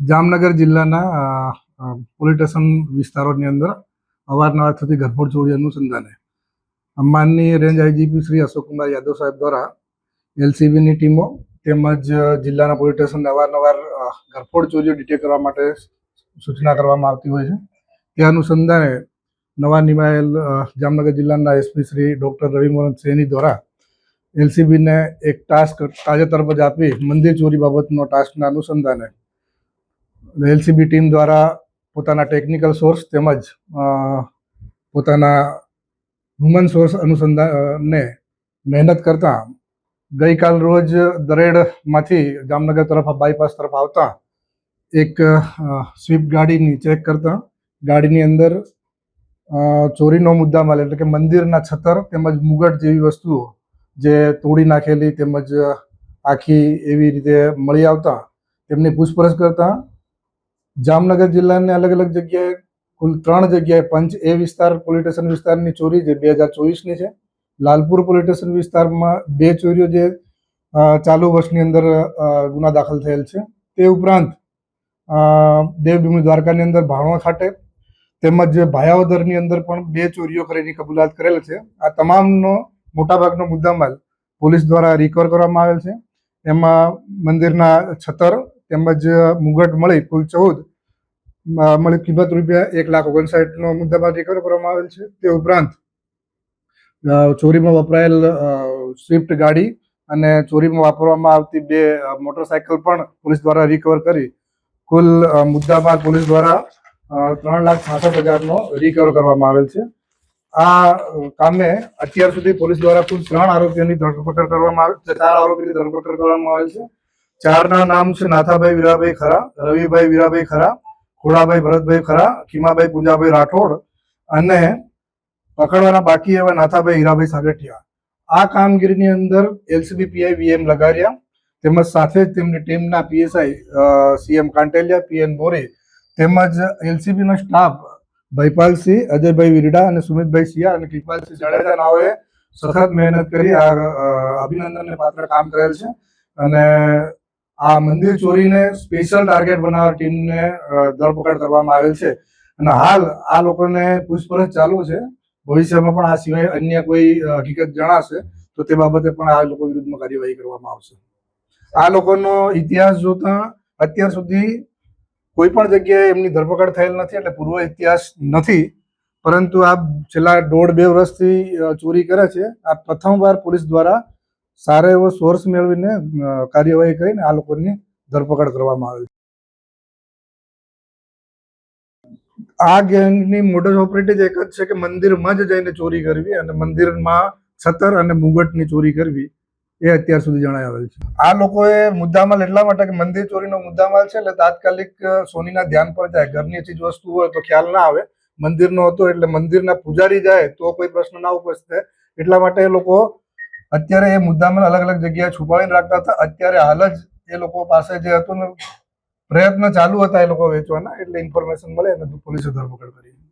જામનગર જિલ્લાના પોલીસ વિસ્તારોની અંદર અવારનવાર થતી ઘરફોડ ચોરી અનુસંધાને. અંબાની રેન્જ આઈજીપી શ્રી અશોકકુમાર યાદવ સાહેબ દ્વારા એલસીબીની ટીમો તેમજ જિલ્લાના પોલીસ સ્ટેશન અવારનવાર ઘરફોડ ચોરીઓ ડિટેક્ટ કરવા માટે સૂચના કરવામાં આવતી હોય છે. તે અનુસંધાને નવા નિમાયેલ જામનગર જિલ્લાના એસપી શ્રી ડૉક્ટર રવિમોહન સેની દ્વારા એલસીબીને એક ટાસ્ક તાજેતરમાં જ આપી મંદિર ચોરી બાબતનો ટાસ્કના અનુસંધાને એલસીબી ટીમ દ્વારા પોતાના ટેકનિકલ સોર્સ તેમજ પોતાના હ્યુમન સોર્સ અનુસંધાનને મહેનત કરતા ગઈકાલ રોજ દરેડમાંથી જામનગર તરફ બાયપાસ તરફ આવતા એક સ્વીપ ગાડીની ચેક કરતા ગાડીની અંદર ચોરીનો ચોરીનો મુદ્દામાલ એટલે કે મંદિરના છતર તેમજ મુગટ જેવી વસ્તુઓ જે તોડી નાખેલી તેમજ આખી એવી રીતે મળી આવતા તેમની પૂછપરછ કરતા જામનગર જિલ્લાની અલગ અલગ જગ્યાએ કુલ ત્રણ જગ્યાએ પંચ એ વિસ્તાર પોલીસ સ્ટેશન વિસ્તારની ચોરી જે બે હજાર ચોવીસની છે. લાલપુર પોલીસ સ્ટેશન વિસ્તારમાં બે ચોરીઓ જે ચાલુ વર્ષની અંદર ગુના દાખલ થયેલ છે. તે ઉપરાંત દેવભૂમિ દ્વારકાની અંદર ભાણવા ખાતે તેમજ ભાયાવદરની અંદર પણ બે ચોરીઓ કરીને કબૂલાત કરેલ છે. આ તમામનો મોટાભાગનો મુદ્દામાલ પોલીસ દ્વારા રિકવર કરવામાં આવેલ છે. એમાં મંદિરના છતર તેમજ મુગટ મળી કુલ ચૌદ. મળી કિંમત રૂપિયા એક લાખ ઓગણસાઠનો મુદ્દામાં રિકવર કરવામાં આવેલ છે. તે ઉપરાંત ચોરીમાં વપરાયેલ સ્વિફ્ટ ગાડી અને ચોરીમાં વાપરવામાં આવતી બે મોટરસાયકલ પણ પોલીસ દ્વારા રિકવર કરી. કુલ અ, મુદ્દામાલ પોલીસ દ્વારા ત્રણ લાખ છાસઠ હજારનો રિકવર કરવામાં આવેલ છે. આ કામે અત્યાર સુધી પોલીસ દ્વારા કુલ ત્રણ આરોપીઓની ધરપકડ કરવામાં આવે ચાર આરોપીની ધરપકડ કરવામાં આવેલ છે. ચારના નામ છે નાથાભાઈ વીરાભાઈ ખરા, રવિભાઈ વીરાભાઈ ખરા, ખોડાભાઈ ભરતભાઈ ખરા, ખીમાભાઈ પૂંજાભાઈ રાઠોડ અને પકડવાના બાકી એવા નાથાભાઈ હીરાભાઈ સાગઠિયા. આ કામગીરીની અંદર એલસીબી પીઆઈ વીએમ લગાડ્યા. તેમજ સાથે જ તેમની ટીમના PSI CM Kanteliya P N તેમજ એલસીબીનો સ્ટાફ ભયપાલસિંહ, અજયભાઈ વિરડા અને સુમિતભાઈ સિયા અને કૃપાલસિંહ જાડેજા નાઓએ સખત મહેનત કરી આ અભિનંદનને પાત્ર કામ કરેલ છે. અને આ મંદિર ચોરીને સ્પેશિયલ ટાર્ગેટ બનાવવા ટીમને ધરપકડ કરવામાં આવેલ છે. અને હાલ આ લોકોને પૂછપરછ ચાલુ છે. ભવિષ્યમાં પણ આ સિવાય અન્ય કોઈ હકીકત જણાશે, તો તે બાબતે પણ આ લોકો વિરુદ્ધમાં કાર્યવાહી કરવામાં આવશે. આ લોકોનો ઇતિહાસ જોતા અત્યાર સુધી કોઈ પણ જગ્યાએ એમની ધરપકડ થયેલ નથી, એટલે પૂર્વ ઇતિહાસ નથી. પરંતુ આ છેલ્લા દોઢ બે વર્ષથી ચોરી કરે છે. આ પ્રથમવાર પોલીસ દ્વારા સારો એવો સોર્સ મેળવીને કાર્યવાહી કરીને આ લોકોની ધરપકડ કરવામાં આવી આ ગેંગની મોટસ ઓપરેટિવ એક જ છે કે મંદિરમાં જ જઈને ચોરી કરવી અને મંદિરમાં છતર અને મુગટની ચોરી કરવી એ અત્યાર સુધી જણાઈ આવેલ છે. આ લોકોએ મુદ્દામાલ એટલા માટે કે મંદિર ચોરીનો મુદ્દામાલ છે એટલે તાત્કાલિક સોનીના ધ્યાન પર જાય. ઘરની ચીજ વસ્તુ હોય તો ખ્યાલ ના આવે. મંદિરનો હતો એટલે મંદિરના પૂજારી જાય તો કોઈ પ્રશ્ન ના ઉપજશે એટલા માટે એ લોકો અત્યારે એ મુદ્દામાં અલગ અલગ જગ્યાએ છુપાવીને રાખતા હતા. અત્યારે હાલ જ એ લોકો પાસે જે હતું ને, પ્રયત્ન ચાલુ હતા એ લોકો વેચવાના, એટલે ઇન્ફોર્મેશન મળે અને પોલીસે ધરપકડ કરી.